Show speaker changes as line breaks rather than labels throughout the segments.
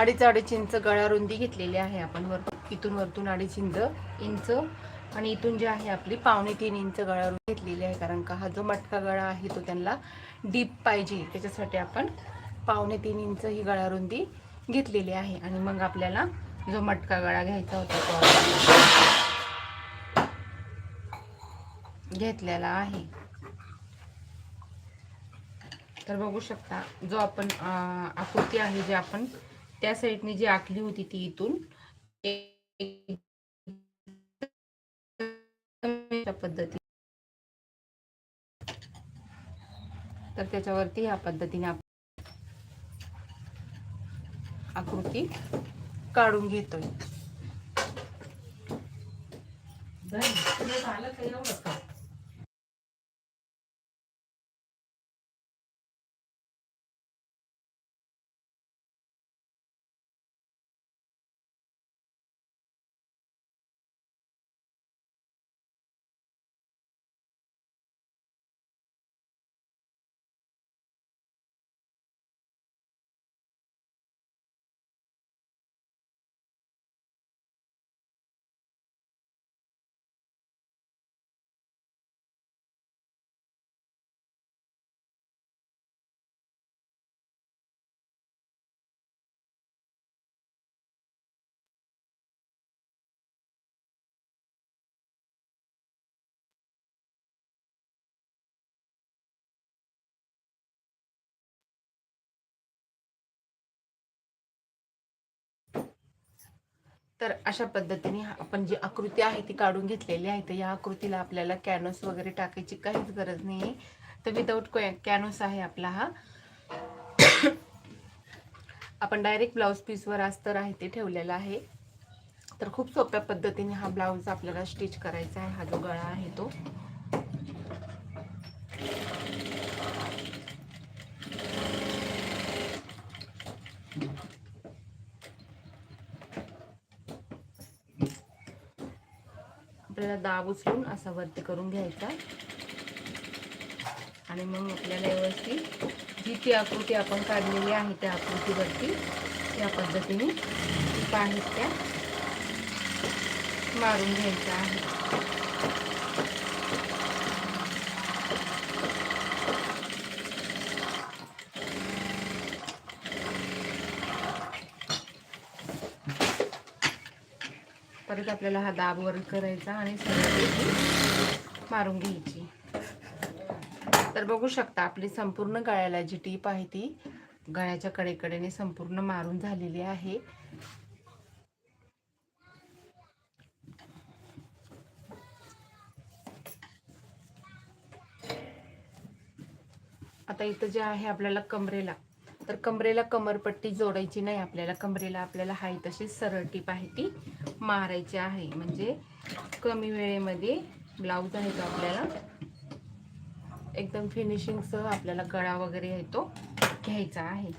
अडीच अडीच इंच गळा रुंदी घेतलेली आहे आपण. वर इथून वरतून अडीच इंच इंच. आणि इथून जे आहे आपली पावणे तीन इंच गळा रुंदी घेतलेली आहे. कारण का हा जो मटका गळा आहे तो त्यांना डीप पाहिजे. त्याच्यासाठी आपण पावणे तीन इंच ही गळा रुंदी घेतलेली आहे. आणि मग आपल्याला जो मटका गळा घ्यायचा होता तो घेतलेला आहे. तर बघू शकता जो आपण आकृती आहे जे आपण त्या साईडने जी आखली होती ती इथून पद्धती. तर त्याच्यावरती ह्या पद्धतीने आकृती काढून घेतोय.
झालं
तर अशा पद्धतीने आपण जी आकृती आहे ती काढून घेतलेली आहे तर या आकृतीला आपल्याला कॅनोस वगैरे टाकायची काहीच गरज नाही तर विदाऊट कॅनोस आहे आपला हा. आपण डायरेक्ट ब्लाऊज पीसवर अस्तर आहे ते ठेवलेलं आहे. तर खूप सोप्या पद्धतीने हा ब्लाऊज आपल्याला स्टिच करायचा आहे हा जो गळा आहे तो. आपल्याला दाब उचलून असा वरती करून घ्यायचा. आणि मग आपल्याला व्यवस्थित जी ती आकृती आपण काढलेली आहे त्या आकृतीवरती या पद्धतीने पाणी त्या मारून घ्यायचा आहे. परत आपल्याला हा दाब वर करायचा आणि मारून घ्यायची. तर बघू शकता आपली संपूर्ण गळ्याला जी टीप आहे ती गळ्याच्या कडेकडेने संपूर्ण मारून झालेली आहे. आता इथं जे आहे आपल्याला कमरेला तर कमरेला कमरपट्टी जोडायची नाही आपल्याला. कमरेला आपल्याला हाय तशी सरळ टीप आहे ती मारायची आहे. म्हणजे कमी वेळेमध्ये ब्लाऊज आहे तो आपल्याला. एकदम फिनिशिंगसह आपल्याला गळा वगैरे आहे तो घ्यायचा आहे.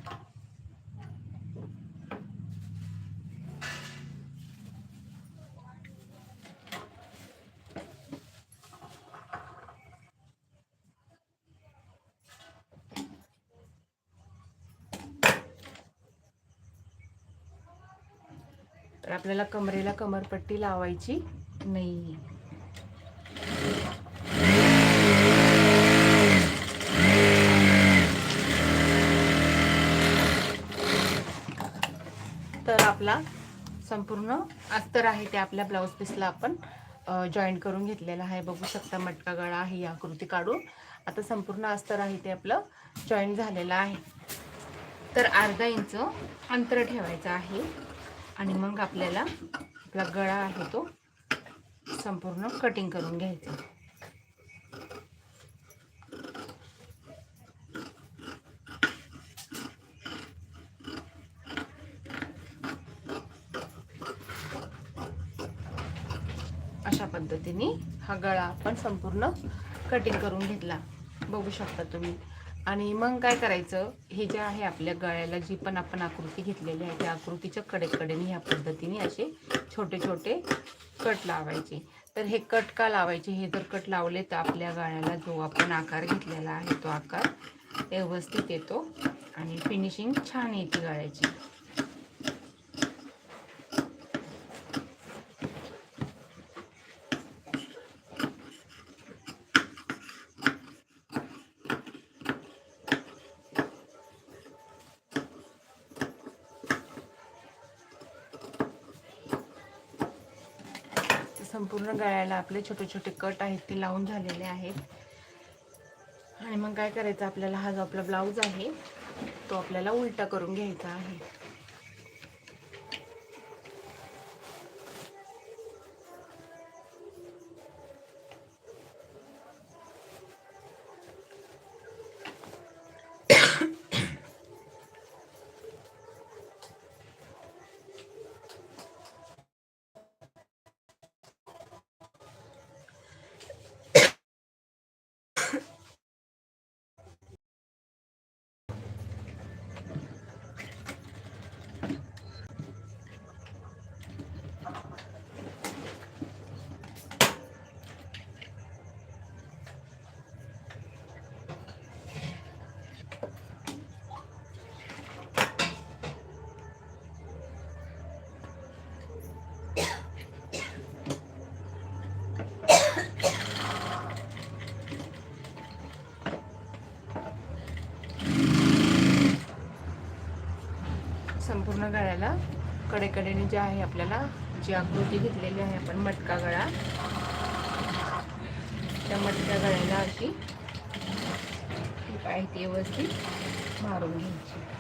तर आपल्याला कमरेला कमरपट्टी लावायची नाही तर आपला संपूर्ण अस्तर आहे ते आपल्या ब्लाऊज पीसला आपण जॉईन करून घेतलेला आहे. बघू शकता मटका गळा आहे ही आकृती काढून. आता संपूर्ण अस्तर आहे ते आपलं जॉईन झालेलं आहे. तर अर्धा इंच अंतर ठेवायचं आहे. आणि मग आपल्याला आपला गळा आहे तो संपूर्ण कटिंग करून घ्यायचा. अशा पद्धतीने हा गळा आपण संपूर्ण कटिंग करून घेतला. बघू शकता तुम्ही. आणि मग काय करायचं? हे जे आहे आपल्या गळ्याला जी पण आपण आकृती घेतलेली आहे त्या आकृतीच्या कडेकडेने ह्या पद्धतीने असे छोटे छोटे कट लावायचे. तर हे कट का लावायचे? हे जर कट लावले तर आपल्या गळ्याला जो आपण आकार घेतलेला आहे तो आकार व्यवस्थित येतो आणि फिनिशिंग छान येते गळ्याची. संपूर्ण गळ्याला आपले छोटे छोटे कट आहेत ते लावून झालेले आहेत. आणि मग काय करायचं आपल्याला हा जो आपला ब्लाऊज आहे तो आपल्याला उलटा करून घ्यायचा आहे. गळ्याला कडेकडेने जे आहे आपल्याला जी आकृती घेतलेली आहे आपण मटका गळा. त्या मटक्या गळ्याला अशी आहे ती व्यवस्थित मारून घ्यायची.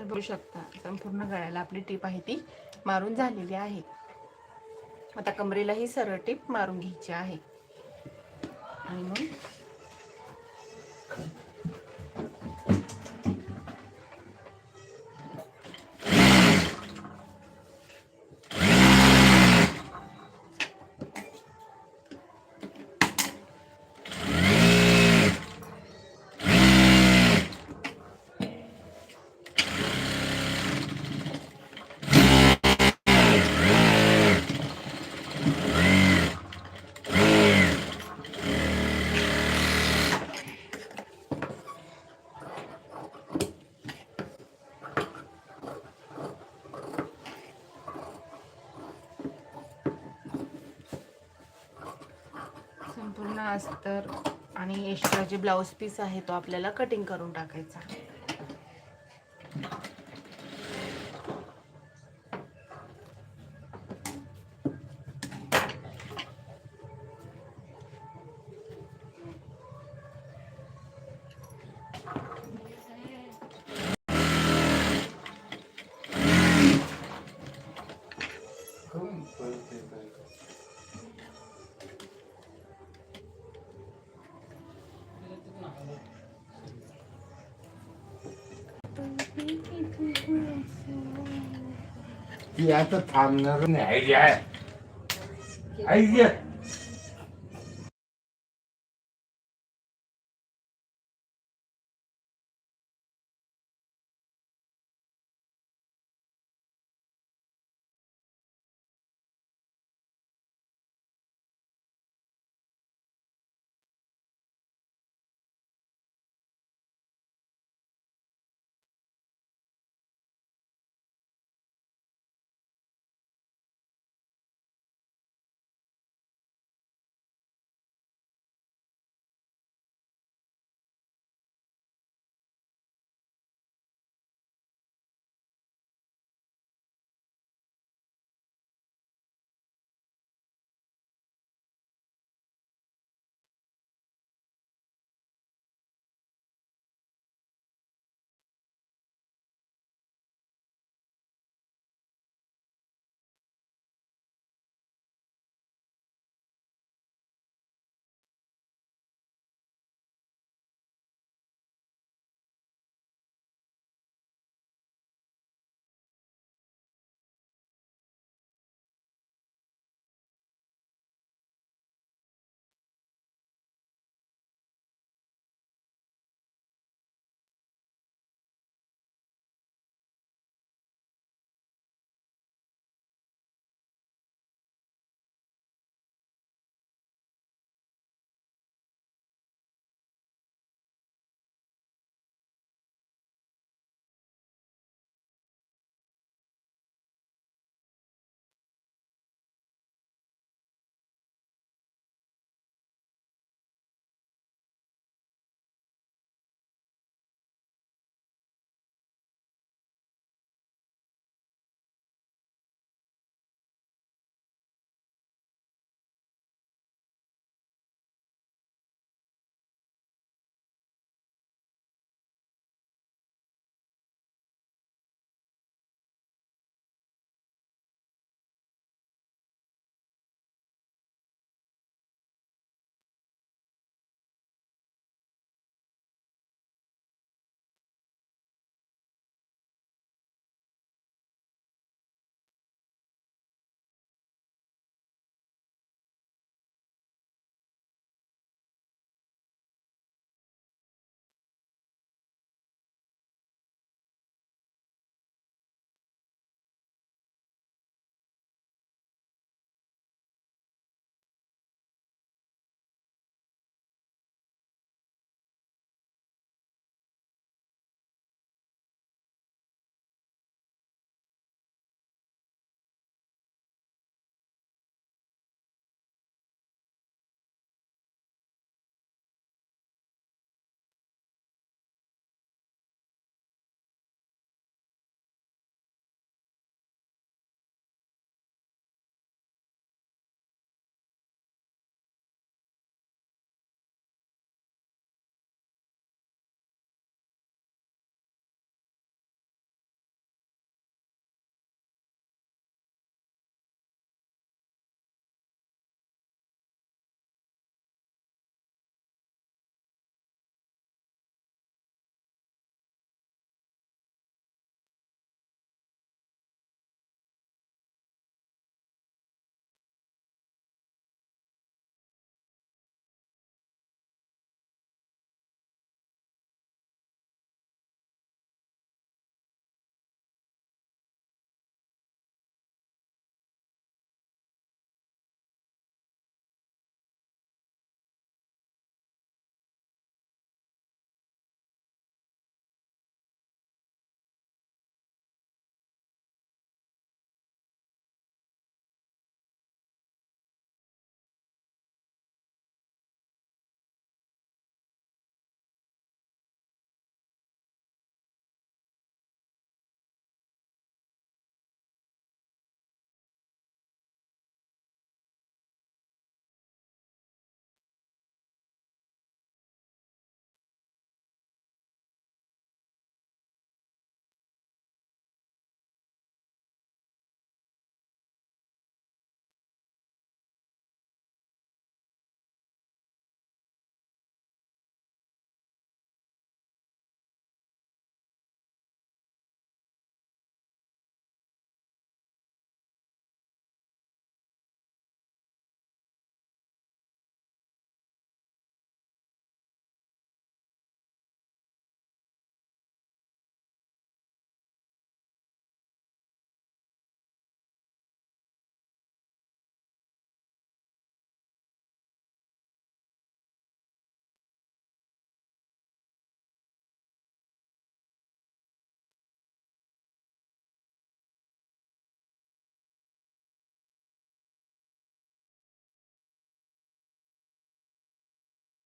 तर बघू शकता. संपूर्ण गळ्याला आपली टीप आहे ती मारून झालेली आहे. आता कमरेला ही सरळ टीप मारून घ्यायची आहे. आणि मग संपूर्ण अस्तर आणि एक्स्ट्रा जे ब्लाऊज पीस आहे तो आपल्याला कटिंग करून टाकायचा.
ती आता थांबणार नाही आहे